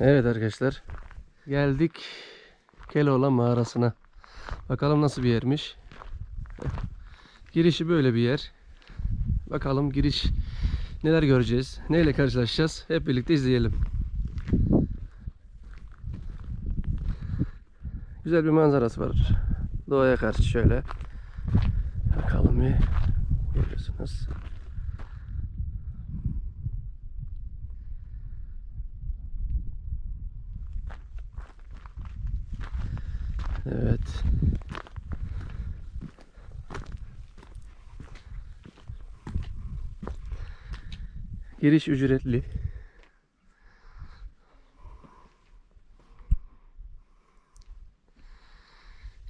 Evet arkadaşlar. Geldik Keloğlan mağarasına. Bakalım nasıl bir yermiş. Girişi böyle bir yer. Bakalım giriş neler göreceğiz. Neyle karşılaşacağız. Hep birlikte izleyelim. Güzel bir manzarası var. Doğaya karşı şöyle. Bakalım bir. Görüyorsunuz. Evet. Giriş ücretli.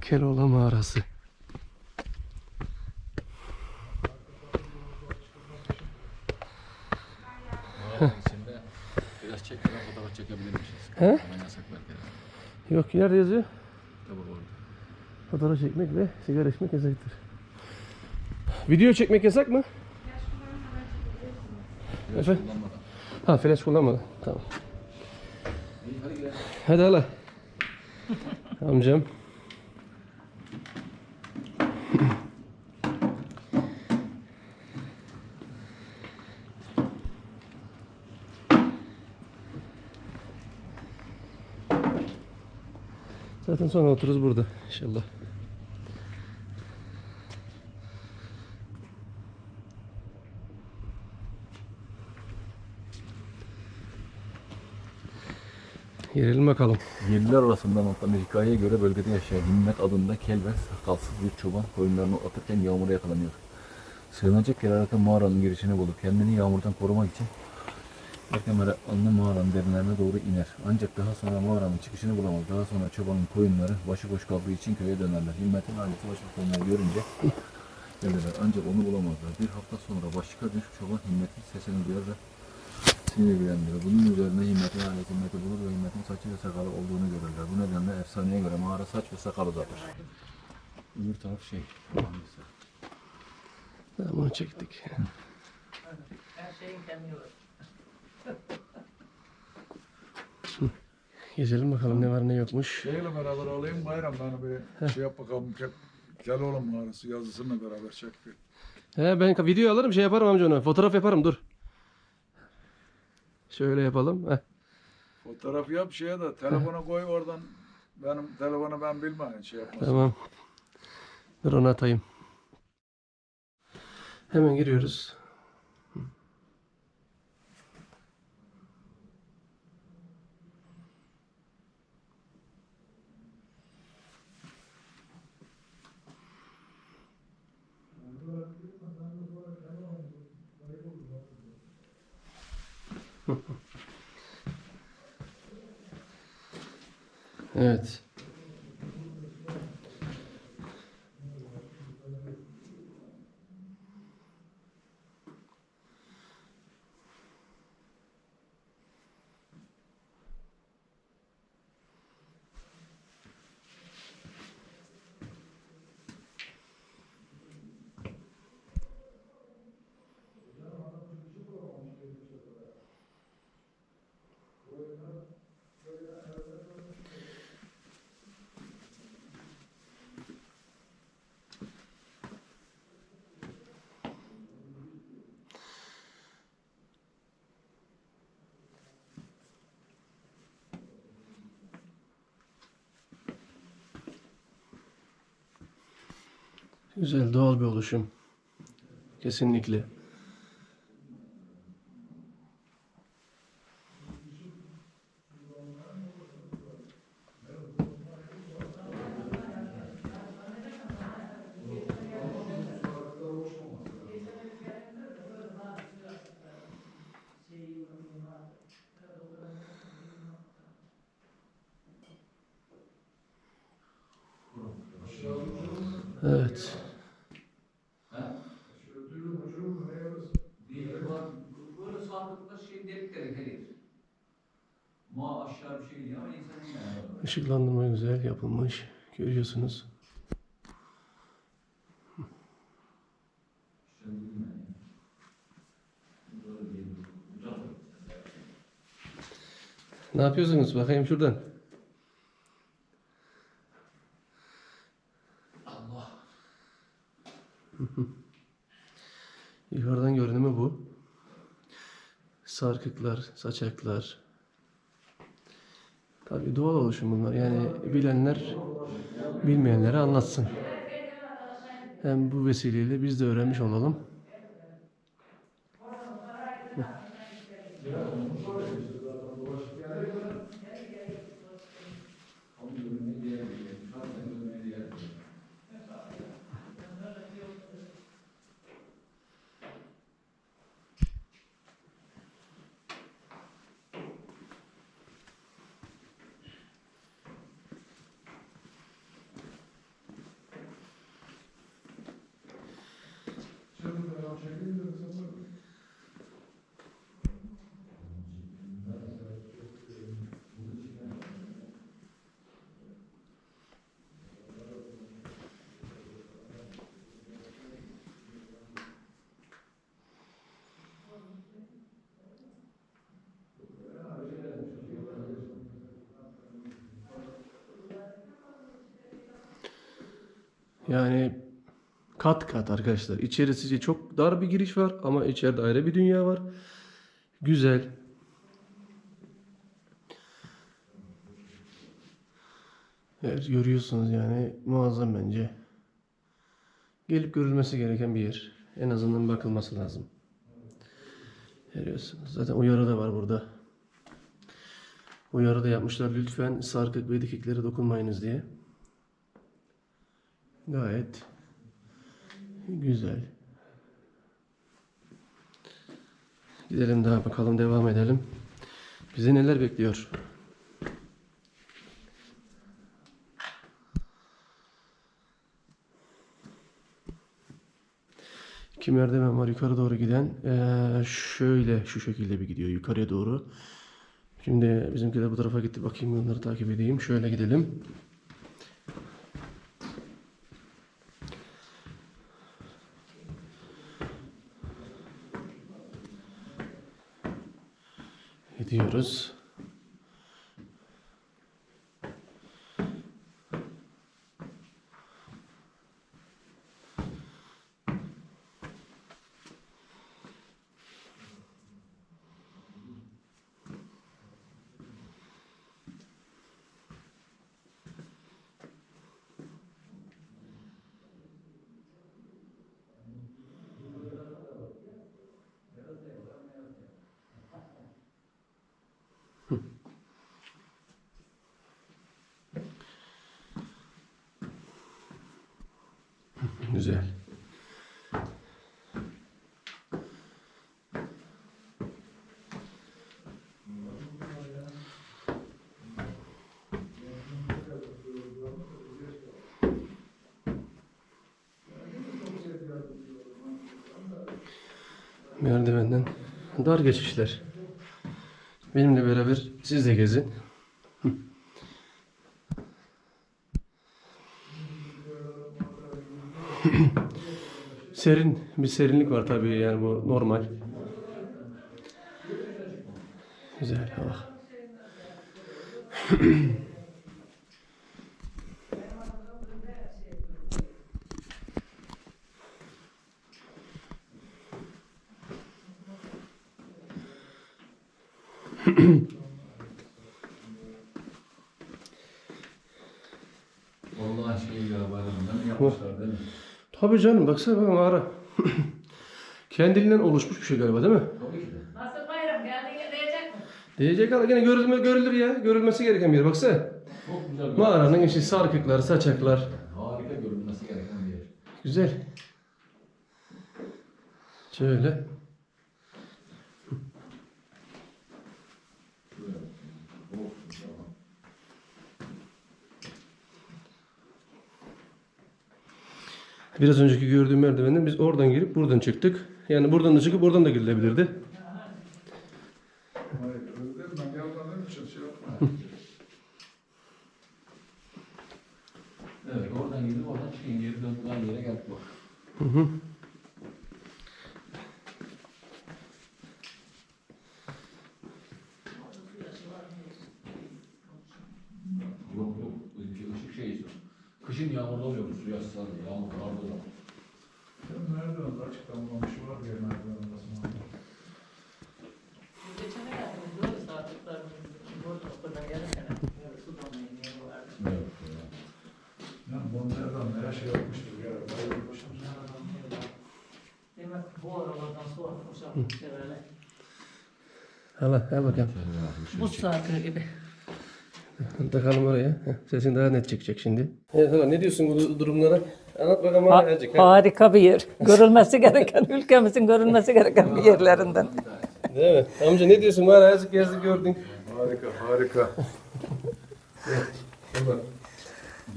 Keloğlan mağarası. Biraz çekmeden fotoğraf çekebilirmişiz. He? Yok nerede yazıyor? Fotoğraf çekmek ve sigara içmek yasaktır. Video çekmek yasak mı? Efendim? kullanmadan. Ha flash kullanmadan. Tamam. İyi hadi gidelim. Hadi hala. Amcam. Zaten sonra otururuz burada inşallah. Girelim bakalım. Yerliler arasından bir hikayeye göre bölgede yaşayan Himmet adında kel ve sakalsız bir çoban koyunlarını otlatırken yağmura yakalanıyor. Sığınacak yer ararken mağaranın girişini bulup kendini yağmurdan korumak için Erkemer'e anlı mağaranın derinlerine doğru iner. Ancak daha sonra mağaranın çıkışını bulamaz. Daha sonra çobanın koyunları başıboş kaldığı için köye dönerler. Himmet'in ailesi başıboş koyunları görünce gelirler. Ancak onu bulamazlar. Bir hafta sonra başka bir çoban Himmet'in sesini duyar ve sinirlendirir. Bunun üzerine Himmet'in Himmet'i bulur ve Himmet'in saçı ve sakalı olduğunu görürler. Bu nedenle efsaneye göre mağara saç ve sakal uzatır. Öbür taraf şey. Tamam çektik. Her şeyin kendini var. Gezelim bakalım ne var ne yokmuş. Şeyle beraber alayım bayramdan bir şey yap bakalım. Ke- Keloğlan mağarası yazısıyla beraber çek bir. He ben video alırım şey yaparım amca ona. Fotoğraf yaparım dur. Şöyle yapalım. Heh. Fotoğraf yap şeye de telefona koy oradan. Benim telefonu ben bilmeyin şey yapmasın. Tamam. Dur onu atayım. Hemen giriyoruz. Evet. Güzel doğal bir oluşum. Kesinlikle. Evet. Böyle sağlıklı şey delik delik helir. Ma aşağı bir şey değil ama insanın yani. Işıklandırma güzel yapılmış. Görüyorsunuz. Ne yapıyorsunuz? Bakayım şuradan. Allah. Yukarıdan görünümü bu. Sarkıklar, saçaklar. Tabii doğal oluşum bunlar. Yani bilenler bilmeyenlere anlatsın. Hem bu vesileyle biz de öğrenmiş olalım. Yani kat kat arkadaşlar. İçerisi çok dar bir giriş var ama içeride ayrı bir dünya var. Güzel. Evet, görüyorsunuz yani muazzam bence. Gelip görülmesi gereken bir yer. En azından bakılması lazım. Görüyorsunuz. Zaten uyarı da var burada. Uyarı da yapmışlar. Lütfen sarkık ve dikiklere dokunmayınız diye. Gayet güzel. Gidelim daha bakalım devam edelim. Bizi neler bekliyor? İki merdiven var yukarı doğru giden. Ee, şöyle şu şekilde bir gidiyor yukarıya doğru. Şimdi bizimkiler bu tarafa gitti. Bakayım onları takip edeyim. Şöyle gidelim. anlıyoruz. Güzel. Merdivenden dar geçişler. Benimle beraber siz de gezin. Serin bir serinlik var tabii yani bu normal. Güzel hava. Vallahi şey ya bayramdan yapmışlar değil mi? Tabii canım baksana bak mağara. Kendiliğinden oluşmuş bir şey galiba değil mi? Tabii ki de. Nasıl bayram geldiğinde diyecek mi? Diyecek ama yine görülme, görülür ya. Görülmesi gereken bir yer baksana. Çok güzel. bir- Mağaranın içi sarkıklar, saçaklar. Harika görünmesi gereken bir yer. Güzel. Şöyle. Biraz önceki gördüğüm merdivenden biz oradan girip buradan çıktık. Yani buradan da çıkıp oradan da girilebilirdi. Evet oradan gidip oradan çıkın geri döndük aynı yere geldik bak. Kışın yağmurda oluyormuş. Su yazsan yağmur karda da. Merdiven açıklanmamış var ya merdiven arasında. Geçene geldim. Doğru saatlikler. Burada okuldan gelirken. Su dolmayı niye vardı? Evet. ya. Ya bu nereden nereye şey yapmıştır ya. Bayılmıştır. Demek bu aralardan sonra uşakmış böyle. Hala gel bakalım. Bu şey gibi. Takalım oraya. Heh, Sesin daha net çıkacak şimdi. Evet ne diyorsun bu durumlara? Anlat bakalım Ha- azıcık. ha. harika bir yer. Görülmesi gereken, ülkemizin görülmesi gereken bir yerlerinden. Değil mi? Amca ne diyorsun? Bana azıcık gezdik gördün. Harika harika.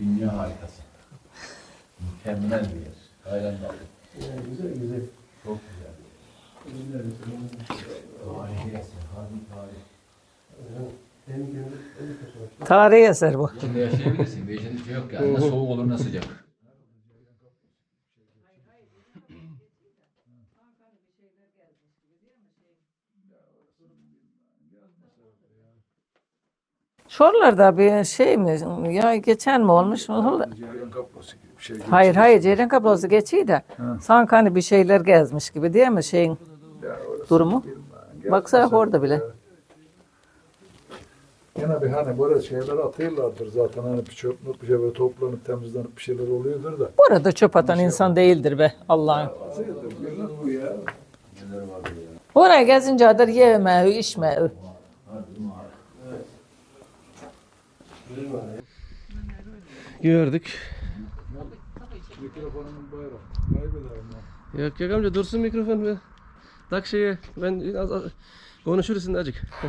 Dünya harikası. Mükemmel bir yer. Hayran kaldım. güzel güzel. Çok güzel. Tarihi eser. Harbi tarih. Tarihi eser bu. İçinde yaşayabilirsin. Bir şey yok yani. Ne soğuk olur ne sıcak. Şuralarda bir şey mi? Ya geçen mi olmuş mu? Ceylan kaplosu gibi bir şey. Hayır hayır Ceylan kablosu geçiyor da. Sanki hani bir şeyler gezmiş gibi değil mi şeyin durumu? Baksana orada bile. Gene bir hani böyle şeyler atıyorlardır zaten hani bir çöp bir şey böyle toplanıp temizlenip bir şeyler oluyordur da. Bu arada çöp atan insan değildir be. Atıyordur görün bu ya. Neler vardı ya. Oraya gezince kadar yeme, içme. Gördük. Mikrofonumun bayrağı. Kaybederim ben. Yok yok amca dursun mikrofon tak şeye ben az, az konuşuruz şimdi azıcık. Heh.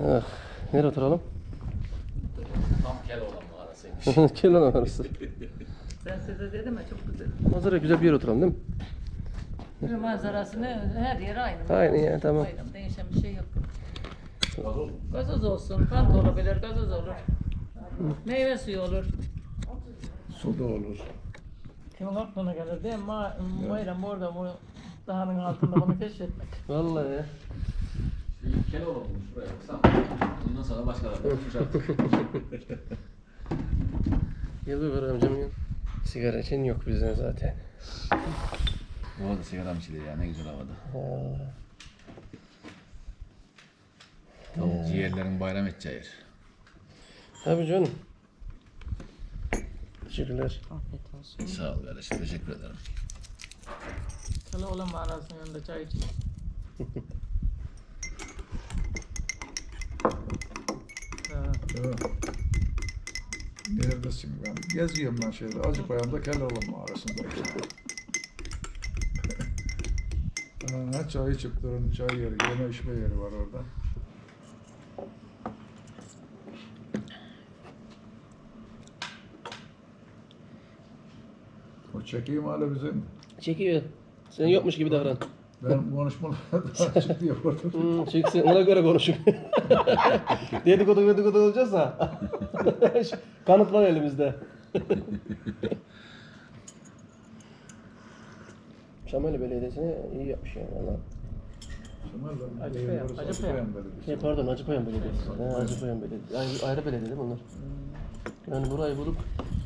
Ah, nereye oturalım? Tam kel olan mağarasıymış. Kenan arası. Ben size dedim ya çok güzel. Manzara güzel bir yere oturalım değil mi? Bir manzarasını her yer aynı. Aynen ya, tamam. Aynı, değişen bir şey yok. Gazoz olsun, pant olabilir, gazoz olur. Meyve suyu olur. Su da olur. Kimin aklına gelir değil mi? Ma Bayram orada bu dağının altında bunu keşfetmek. Vallahi ya. Kel olan bulmuş buraya baksana. Bundan sonra başkaları bulmuş artık. Gel bir var amcam gel. Sigara için yok bizde zaten. Bu arada sigara mı ya ne güzel havada. Tam ciğerlerin bayram edeceği yer. Tabii canım. Teşekkürler. Afiyet olsun. Sağ ol kardeşim teşekkür ederim. Kalaoğlan mağarasının yanında çay için. Evet. Neredesin ben? Geziyorum ben şeyde. Acıpayam'da Keloğlan mağarasındayım. ha, çay içip durun, çay yeri, yeme içme yeri var orada. O çekeyim hala bizim. Çekiyor. Sen yokmuş gibi davran. Ben konuşmalardan diye vurdum. Hmm, çıksın ona göre konuşun. dedikodu dedikodu olacaksa. Kanıt var elimizde. Şamali Belediyesi'ne iyi yapmış yani valla. Acıpayam, Acıpayam. Acıpayam Belediyesi. Şey pardon Acıpayam Belediyesi. Ha, Acıpayam Belediyesi. Ayrı, ayrı belediye değil mi onlar? Yani burayı bulup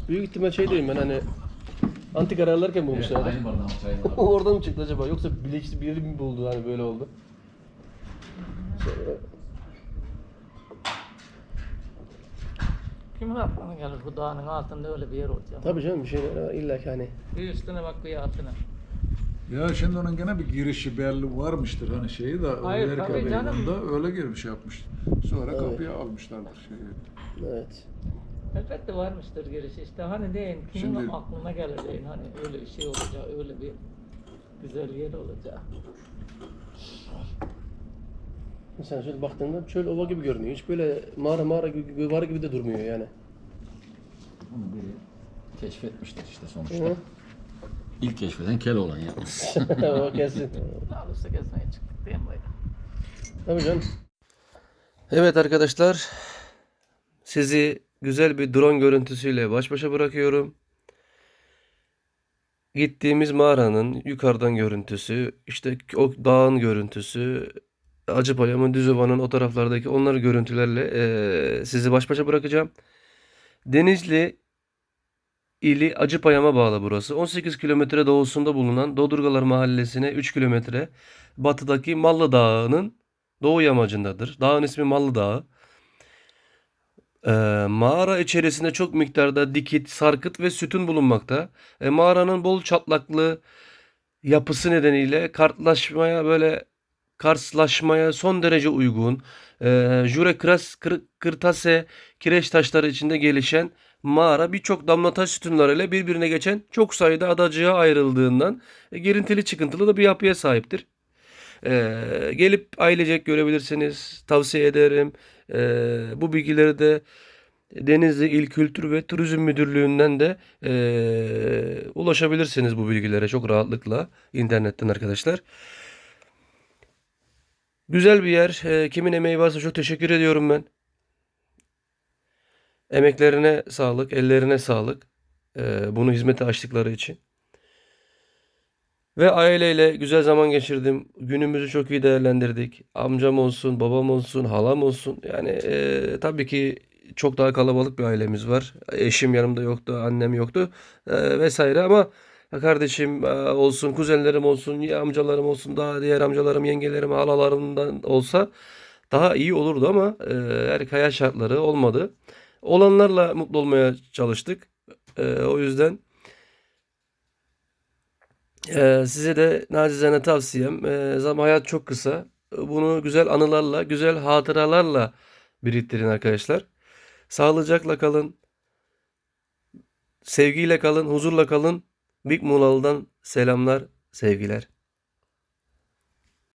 büyük ihtimal şey diyeyim ben hani antik ararlarken bulmuşlar. Aynı bardağın çayını var. Oradan mı çıktı acaba? Yoksa bilinçli biri mi buldu hani böyle oldu? Sonra Kimin aklına gelir bu dağın altında öyle bir yer olacak? Tabii canım bir var illa ki hani. Bir üstüne bak bir altına. Ya şimdi onun gene bir girişi belli varmıştır hani şeyi de Hayır, Amerika tabii canım. Beyliği'nde öyle girmiş yapmış. Sonra Evet. kapıya almışlardır şeyi. Evet. Elbette varmıştır girişi işte hani deyin kimin Şimdi- aklına gelir deyin hani öyle bir şey olacak öyle bir güzel yer olacak. Sen şöyle baktığında çöl ova gibi görünüyor. Hiç böyle mağara mağara gibi, var gibi de durmuyor yani. Bunu biri keşfetmiştir işte sonuçta. Hı. İlk keşfeden kel olan yalnız. o kesin. Ağustos gezmeye çıktık değil mi? Tabii canım. Evet arkadaşlar. sizi güzel bir drone görüntüsüyle baş başa bırakıyorum. Gittiğimiz mağaranın yukarıdan görüntüsü, işte o dağın görüntüsü, Acıpayam'ın, Düzova'nın o taraflardaki onlar görüntülerle eee, sizi baş başa bırakacağım. Denizli ili Acıpayam'a bağlı burası. 18 kilometre doğusunda bulunan Dodurgalar Mahallesi'ne 3 kilometre batıdaki Mallı Dağı'nın doğu yamacındadır. Dağın ismi Mallı Dağı. Ee, mağara içerisinde çok miktarda dikit, sarkıt ve sütun bulunmakta. E, mağaranın bol çatlaklı yapısı nedeniyle kartlaşmaya böyle karslaşmaya son derece uygun. E, Jure kras, kır, kırtase kireç taşları içinde gelişen mağara birçok damla taş sütunlarıyla birbirine geçen çok sayıda adacığa ayrıldığından e, girintili çıkıntılı da bir yapıya sahiptir. Ee, gelip ailecek görebilirsiniz. Tavsiye ederim. Ee, bu bilgileri de Denizli İl Kültür ve Turizm Müdürlüğü'nden de ee, ulaşabilirsiniz bu bilgilere çok rahatlıkla internetten arkadaşlar. Güzel bir yer. Ee, kimin emeği varsa çok teşekkür ediyorum ben. Emeklerine sağlık, ellerine sağlık. Ee, bunu hizmete açtıkları için. Ve aileyle güzel zaman geçirdim. Günümüzü çok iyi değerlendirdik. Amcam olsun, babam olsun, halam olsun. Yani e, tabii ki çok daha kalabalık bir ailemiz var. Eşim yanımda yoktu, annem yoktu e, vesaire ama kardeşim e, olsun, kuzenlerim olsun, amcalarım olsun, daha diğer amcalarım, yengelerim, halalarımdan olsa daha iyi olurdu ama e, her hayat şartları olmadı. Olanlarla mutlu olmaya çalıştık. E, o yüzden ee, size de nacizane tavsiyem, e, zaman hayat çok kısa. Bunu güzel anılarla, güzel hatıralarla biriktirin arkadaşlar. Sağlıcakla kalın, sevgiyle kalın, huzurla kalın. Big Muğla'dan selamlar, sevgiler.